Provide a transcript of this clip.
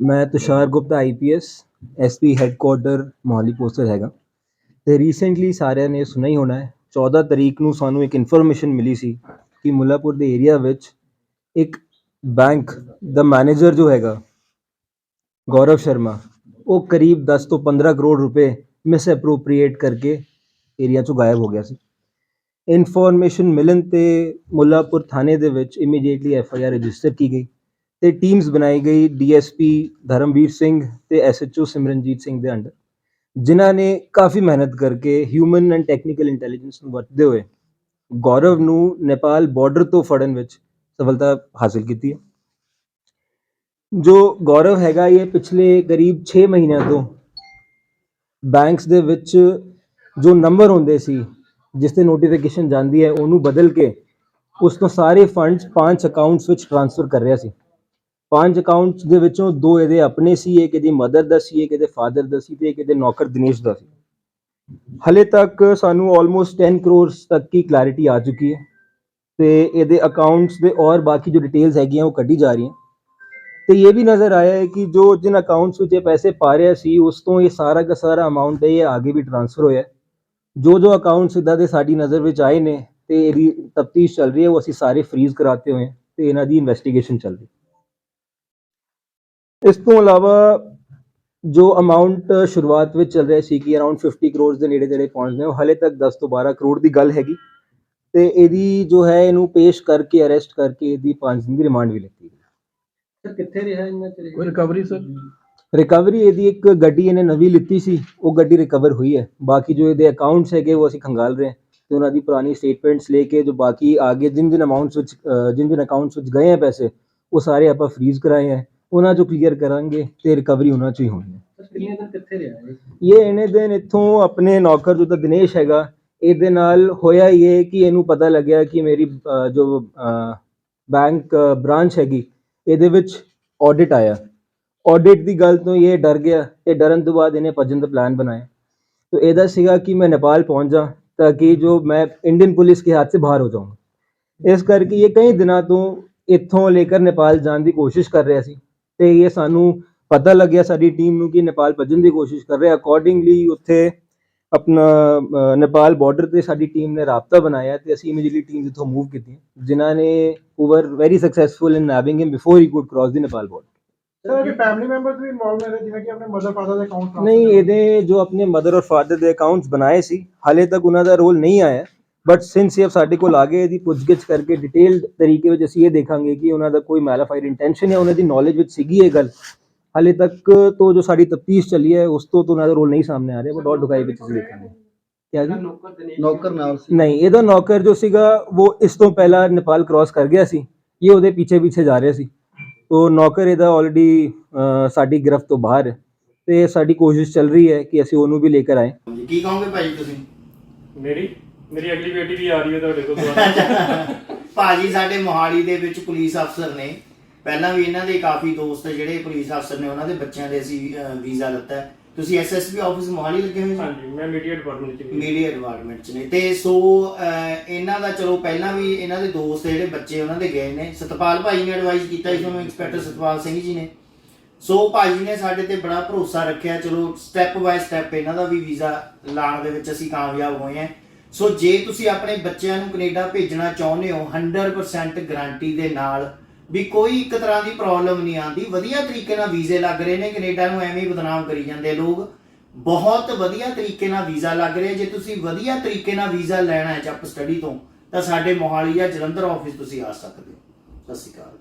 ਮੈਂ Tushar Gupta IPS SP headquarter Mohali posted ਹੈਗਾ। ਤੇ ਰੀਸੈਂਟਲੀ ਸਾਰਿਆਂ ਨੇ ਸੁਣਿਆ ਹੀ ਹੋਣਾ ਹੈ 14 ਤਰੀਕ ਨੂੰ ਸਾਨੂੰ ਇੱਕ ਇਨਫੋਰਮੇਸ਼ਨ ਮਿਲੀ ਸੀ ਕਿ ਮੁੱਲਾਪੁਰ ਦੇ ਏਰੀਆ ਵਿੱਚ ਇੱਕ ਬੈਂਕ ਦਾ ਮੈਨੇਜਰ ਜੋ ਹੈਗਾ, ਗੌਰਵ ਸ਼ਰਮਾ, ਉਹ ਕਰੀਬ 10 ਤੋਂ 15 ਕਰੋੜ ਰੁਪਏ ਮਿਸ ਐਪਰੋਪਰੀਏਟ ਕਰਕੇ ਏਰੀਆ ਚੋਂ ਗਾਇਬ ਹੋ ਗਿਆ ਸੀ। ਇਨਫੋਰਮੇਸ਼ਨ ਮਿਲਣ ਤੇ ਮੁੱਲਾਪੁਰ ਥਾਣੇ ਦੇ ਵਿੱਚ immediately F I R register ਕੀਤੀ ਗਈ। ਤੇ ਟੀਮਸ ਬਣਾਈ ਗਈ ਡੀਐਸਪੀ ਧਰਮਵੀਰ ਸਿੰਘ ਤੇ ਐਸਐਚਓ ਸਿਮਰਨਜੀਤ ਸਿੰਘ ਦੇ ਅੰਡਰ ਜਿਨ੍ਹਾਂ ਨੇ ਕਾਫੀ ਮਿਹਨਤ ਕਰਕੇ ਹਿਊਮਨ ਐਂਡ ਟੈਕਨੀਕਲ ਇੰਟੈਲੀਜੈਂਸ ਨੂੰ ਵਰਤਦੇ ਹੋਏ ਗੌਰਵ ਨੂੰ ਨੇਪਾਲ ਬਾਰਡਰ ਤੋਂ ਫੜਨ ਵਿੱਚ ਸਫਲਤਾ ਹਾਸਲ ਕੀਤੀ ਹੈ। ਜੋ ਗੌਰਵ ਹੈਗਾ ਇਹ ਪਿਛਲੇ ਕਰੀਬ 6 ਮਹੀਨਿਆਂ ਤੋਂ ਬੈਂਕਸ ਦੇ ਵਿੱਚ ਜੋ ਨੰਬਰ ਹੁੰਦੇ ਸੀ, ਜਿਸ ਤੇ ਨੋਟੀਫਿਕੇਸ਼ਨ ਜਾਂਦੀ ਹੈ, ਉਹਨੂੰ ਬਦਲ ਕੇ ਉਸ ਤੋਂ ਸਾਰੇ ਫੰਡਸ ਪੰਜ ਅਕਾਊਂਟਸ ਵਿੱਚ ਟ੍ਰਾਂਸਫਰ ਕਰ ਰਿਹਾ ਸੀ। ਪੰਜ ਅਕਾਊਂਟਸ ਦੇ ਵਿੱਚੋਂ ਦੋ ਇਹਦੇ ਆਪਣੇ ਸੀ, ਇੱਕ ਇਹਦੀ ਮਦਰ ਦਾ ਸੀ, ਇੱਕ ਇਹਦੇ ਫਾਦਰ ਦਾ ਸੀ ਤੇ ਇੱਕ ਇਹਦੇ ਨੌਕਰ ਦਿਨੇਸ਼ ਦਾ ਸੀ। ਹਲੇ ਤੱਕ ਸਾਨੂੰ ਆਲਮੋਸਟ 10 ਕਰੋੜਸ ਤੱਕ ਕੀ ਕਲੈਰਿਟੀ ਆ ਚੁੱਕੀ ਹੈ ਤੇ ਇਹਦੇ ਅਕਾਊਂਟਸ ਦੇ ਔਰ ਬਾਕੀ ਜੋ ਡਿਟੇਲਸ ਹੈਗੀਆਂ ਉਹ ਕੱਢੀ ਜਾ ਰਹੀਆਂ। ਤੇ ਇਹ ਵੀ ਨਜ਼ਰ ਆਇਆ ਹੈ ਕਿ ਜੋ ਜਿਨ ਅਕਾਊਂਟਸ ਵਿੱਚ ਇਹ ਪੈਸੇ ਪਾ ਰਿਹਾ ਸੀ, ਉਸ ਤੋਂ ਇਹ ਸਾਰਾ ਦਾ ਸਾਰਾ ਅਮਾਉਂਟ ਹੈ ਇਹ ਆਗੇ ਵੀ ਟ੍ਰਾਂਸਫਰ ਹੋਇਆ ਜੋ ਜੋ ਅਕਾਊਂਟਸ ਇਦਾਂ ਦੇ ਸਾਡੀ ਨਜ਼ਰ ਵਿੱਚ ਆਏ ਨੇ ਤੇ ਇਹਦੀ ਤਫਤੀਸ਼ ਚੱਲ ਰਹੀ ਹੈ, ਉਹ ਅਸੀਂ ਸਾਰੇ ਫ੍ਰੀਜ਼ ਕਰਾਤੇ ਹੋਏ ਹਾਂ ਤੇ ਇਹਨਾਂ ਦੀ ਇਨਵੈਸਟੀਗੇਸ਼ਨ ਚੱਲ ਰਹੀ ਹੈ। ਇਸ ਤੋਂ ਇਲਾਵਾ ਜੋ ਅਮਾਉਂਟ ਸ਼ੁਰੂਆਤ ਵਿੱਚ ਚੱਲ ਰਿਹਾ ਸੀ ਕਿ ਅਰਾਊਂਡ 50 ਕਰੋੜ ਦੇ ਨੇੜੇ ਤੇੜੇ ਪਹੁੰਚਦੇ ਉਹ ਹਲੇ ਤੱਕ 10 ਤੋਂ 12 ਕਰੋੜ ਦੀ ਗੱਲ ਹੈਗੀ। ਤੇ ਇਹਦੀ ਜੋ ਹੈ ਇਹਨੂੰ ਪੇਸ਼ ਕਰਕੇ ਅਰੈਸਟ ਕਰਕੇ ਇਹਦੀ 5 ਦਿਨ ਦੀ ਰਿਮਾਂਡ ਵੀ ਲਿੱਤੀ ਗਈ। ਸਰ ਕਿੱਥੇ ਰਿਹਾ ਇੰਨਾ ਚਿਰ ਕੋਈ ਰਿਕਵਰੀ ਸਰ। ਰਿਕਵਰੀ ਇਹਦੀ ਇੱਕ ਗੱਡੀ ਇਹਨੇ ਨਵੀਂ ਲਿੱਤੀ ਸੀ ਉਹ ਗੱਡੀ ਰਿਕਵਰ ਹੋਈ ਹੈ। ਬਾਕੀ ਜੋ ਇਹਦੇ ਅਕਾਊਂਟਸ ਹੈਗੇ ਉਹ ਅਸੀਂ ਖੰਗਾਲ ਰਹੇ ਹਾਂ। ਤੇ ਉਹਨਾਂ ਦੀ ਪੁਰਾਣੀ ਸਟੇਟਮੈਂਟਸ ਲੈ ਕੇ ਜੋ ਬਾਕੀ ਆਗੇ ਜਿਨ ਜਿਨ ਅਮਾਉਂਟਸ ਵਿੱਚ ਜਿਨ ਜਿਨ ਅਕਾਊਂਟਸ ਵਿੱਚ ਗਏ ਹੈ ਪੈਸੇ ਉਹ ਸਾਰੇ ਆਪਾਂ ਫ੍ਰੀਜ਼ ਕਰਾਏ ਹੈ ਉਹਨਾਂ ਚੋਂ ਕਲੀਅਰ ਕਰਾਂਗੇ ਤੇ ਰਿਕਵਰੀ ਉਹਨਾਂ ਚੋਂ ਹੀ ਹੋਣੀ ਹੈ। ਕਿੰਨੇ ਦਿਨ ਕਿੱਥੇ ਰਿਹਾ ਇਹ? ਇਹ ਇਹਨੇ ਦਿਨ ਇੱਥੋਂ ਆਪਣੇ ਨੌਕਰ ਜੋ ਤਾਂ ਦਿਨੇਸ਼ ਹੈਗਾ ਇਹਦੇ ਨਾਲ ਹੋਇਆ ਇਹ ਕਿ ਇਹਨੂੰ ਪਤਾ ਲੱਗਿਆ ਕਿ ਮੇਰੀ ਅ, ਜੋ ਬੈਂਕ ਬ੍ਰਾਂਚ ਹੈਗੀ ਇਹਦੇ ਵਿੱਚ ਆਡਿਟ ਆਇਆ। ਆਡਿਟ ਦੀ ਗੱਲ ਤੋਂ ਇਹ ਡਰ ਗਿਆ ਤੇ ਡਰਨ ਤੋਂ ਬਾਅਦ ਇਹਨੇ ਭੱਜਣ ਦਾ ਪਲਾਨ ਬਣਾਇਆ। तो ਇਹਦਾ ਸੀਗਾ ਕਿ ਮੈਂ ਨੇਪਾਲ ਪਹੁੰਚ ਜਾ ਤਾਂ ਕਿ ਜੋ ਮੈਂ ਇੰਡੀਅਨ ਪੁਲਿਸ ਕੇ ਹੱਥ ਸੇ ਬਾਹਰ ਹੋ ਜਾਊਂ ਇਸ ਕਰਕੇ ਇਹ ਕਈ ਦਿਨਾਂ ਤੋਂ ਇੱਥੋਂ ਲੈ ਕੇ ਨੇਪਾਲ ਜਾਣ ਦੀ ਕੋਸ਼ਿਸ਼ ਕਰ ਰਿਹਾ ਸੀ। ਤੇ ਇਹ ਸਾਨੂੰ ਪਤਾ ਲੱਗਿਆ ਸਾਡੀ ਟੀਮ ਨੂੰ ਕਿ ਨੇਪਾਲ ਭੱਜਣ ਦੀ ਕੋਸ਼ਿਸ਼ ਕਰ ਰਿਹਾ। ਅਕੋਰਡਿੰਗਲੀ ਉੱਥੇ ਆਪਣਾ ਨੇਪਾਲ ਬਾਰਡਰ ਤੇ ਸਾਡੀ ਟੀਮ ਨੇ ਰਾਬਤਾ ਬਣਾਇਆ ਤੇ ਅਸੀਂ ਇਮੀਡੀਏਟਲੀ ਟੀਮ ਇੱਥੋਂ ਮੂਵ ਕੀਤੀਆਂ ਜਿਨ੍ਹਾਂ ਨੇ who were successful in nabbing him before he could cross the Nepal border sir family members we involve ਨੇ ਜਿਵੇਂ ਕਿ ਆਪਣੇ ਮਦਰ ਫਾਦਰ ਦੇ ਅਕਾਊਂਟ ਨਹੀਂ ਇਹਦੇ ਜੋ ਆਪਣੇ ਮਦਰ ਔਰ ਫਾਦਰ ਦੇ ਅਕਾਊਂਟਸ ਬਣਾਏ ਸੀ ਹਾਲੇ ਤੱਕ ਉਹਨਾਂ ਦਾ ਰੋਲ ਨਹੀਂ ਆਇਆ। ਬਟ ਸਿੰਸ ਇਹ ਸਾਡੇ ਕੋਲ ਆ ਗਏ ਇਹਦੀ ਪੁੱਛਗਿੱਛ ਕਰਕੇ ਡਿਟੇਲਡ ਤਰੀਕੇ ਵਿੱਚ ਅਸੀਂ ਇਹ ਦੇਖਾਂਗੇ ਕਿ ਉਹਨਾਂ ਦਾ ਕੋਈ ਮੈਲਾਫਾਈਡ ਇੰਟੈਂਸ਼ਨ ਹੈ ਉਹਨਾਂ ਦੀ ਨੌਲੇਜ ਵਿੱਚ ਸੀਗੀ ਇਹ ਗੱਲ। ਹਾਲੇ ਤੱਕ ਤੋਂ ਜੋ ਸਾਡੀ ਤਫਤੀਸ਼ ਚੱਲੀ ਹੈ ਉਸ ਤੋਂ ਤਾਂ ਉਹਨਾਂ ਦਾ ਰੋਲ ਨਹੀਂ ਸਾਹਮਣੇ ਆ ਰਿਹਾ ਬਟ ਔਰ ਡੁਕਾਈ ਵਿੱਚ ਅਸੀਂ ਦੇਖਾਂਗੇ। ਕਿਆ ਜੀ? ਨੌਕਰ ਨਾਲ ਸੀ। ਨਹੀਂ ਇਹਦਾ ਨੌਕਰ ਜੋ ਸੀਗਾ ਉਹ ਇਸ ਤੋਂ ਪਹਿਲਾਂ ਨੇਪਾਲ ਕ੍ਰਾਸ ਕਰ ਗਿਆ ਸੀ ਇਹ ਉਹਦੇ ਪਿੱਛੇ ਪਿੱਛੇ ਜਾ ਰਿਹਾ ਸੀ। ਤੋ ਨੌਕਰ ਇਹਦਾ ਆਲਰੇਡੀ ਸਾਡੀ ਗ੍ਰਿਫਤ ਤੋਂ ਬਾਹਰ ਹੈ ਤੇ ਸਾਡੀ ਕੋਸ਼ਿਸ਼ ਚੱਲ ਰਹੀ ਹੈ ਕਿ ਅਸੀਂ ਉਹਨੂੰ ਵੀ ਲੈ ਕੇ ਆਏ। ਕੀ ਕਹੋਗੇ ਭਾਈ ਤੁਸੀਂ? ਮੇਰੀ? ਮੇਰੀ ਅਗਲੀ ਬੇਟੀ ਵੀ ਆ ਰਹੀ ਹੈ ਤੁਹਾਡੇ ਕੋਲ ਭਾਜੀ ਸਾਡੇ ਮੋਹਾਲੀ ਦੇ ਵਿੱਚ ਪੁਲਿਸ ਅਫਸਰ ਨੇ। ਪਹਿਲਾਂ ਵੀ ਇਹਨਾਂ ਦੇ ਕਾਫੀ ਦੋਸਤ ਜਿਹੜੇ ਪੁਲਿਸ ਅਫਸਰ ਨੇ ਉਹਨਾਂ ਦੇ ਬੱਚਿਆਂ ਦੇ ਅਸੀਂ ਵੀਜ਼ਾ ਲਿੱਤਾ ਹੈ। ਤੁਸੀਂ ਐਸਐਸਪੀ ਆਫਿਸ ਮੋਹਾਲੀ ਲੱਗੇ ਹੋਏ ਜੀ? ਹਾਂਜੀ ਮੈਂ ਮੀਡੀਆ ਡਿਪਾਰਟਮੈਂਟ ਚ ਵੀ। ਮੀਡੀਆ ਡਿਪਾਰਟਮੈਂਟ ਚ ਨੇ। ਤੇ ਸੋ ਅਹ, ਇਹਨਾਂ ਦਾ ਚਲੋ ਪਹਿਲਾਂ ਵੀ ਇਹਨਾਂ ਦੇ ਦੋਸਤ ਜਿਹੜੇ ਬੱਚੇ ਉਹਨਾਂ ਦੇ ਗਏ ਨੇ। ਸਤਪਾਲ ਭਾਈ ਨੇ ਐਡਵਾਈਸ ਕੀਤਾ ਸੀ ਤੁਹਾਨੂੰ ਇੰਸਪੈਕਟਰ ਸਤਪਾਲ ਸਿੰਘ ਜੀ ਨੇ। ਸੋ ਭਾਜੀ ਨੇ ਸਾਡੇ ਤੇ ਬੜਾ ਭਰੋਸਾ ਰੱਖਿਆ। ਚਲੋ ਸਟੈਪ ਬਾਏ ਸਟੈਪ ਇਹਨਾਂ ਦਾ ਵੀ ਵੀਜ਼ਾ ਲਾਣ ਦੇ ਵਿੱਚ ਅਸੀਂ ਕਾਮਯਾਬ ਹੋਏ ਹਾਂ। ਸੋ ਜੇ ਤੁਸੀਂ ਆਪਣੇ ਬੱਚਿਆਂ ਨੂੰ ਕੈਨੇਡਾ ਭੇਜਣਾ ਚਾਹੁੰਦੇ ਹੋ 100% ਗਾਰੰਟੀ ਦੇ ਨਾਲ ਵੀ ਕੋਈ ਇੱਕ ਤਰ੍ਹਾਂ ਦੀ ਪ੍ਰੋਬਲਮ ਨਹੀਂ ਆਂਦੀ ਵਧੀਆ ਤਰੀਕੇ ਨਾਲ ਵੀਜ਼ੇ ਲੱਗ ਰਹੇ ਨੇ, ਕੈਨੇਡਾ ਨੂੰ ਐਵੇਂ ਹੀ ਬਦਨਾਮ ਕਰੀ ਜਾਂਦੇ ਲੋਕ। ਬਹੁਤ ਵਧੀਆ ਤਰੀਕੇ ਨਾਲ ਵੀਜ਼ਾ ਲੱਗ ਰਿਹਾ। ਜੇ ਤੁਸੀਂ ਵਧੀਆ ਤਰੀਕੇ ਨਾਲ ਵੀਜ਼ਾ ਲੈਣਾ ਹੈ ਚੱਪ ਸਟੱਡੀ ਤੋਂ, ਤਾਂ ਸਾਡੇ ਮੋਹਾਲੀ ਜਾਂ ਜਲੰਧਰ ਆਫਿਸ ਤੁਸੀਂ ਆ ਸਕਦੇ ਹੋ। ਸਤਿ ਸ਼੍ਰੀ ਅਕਾਲ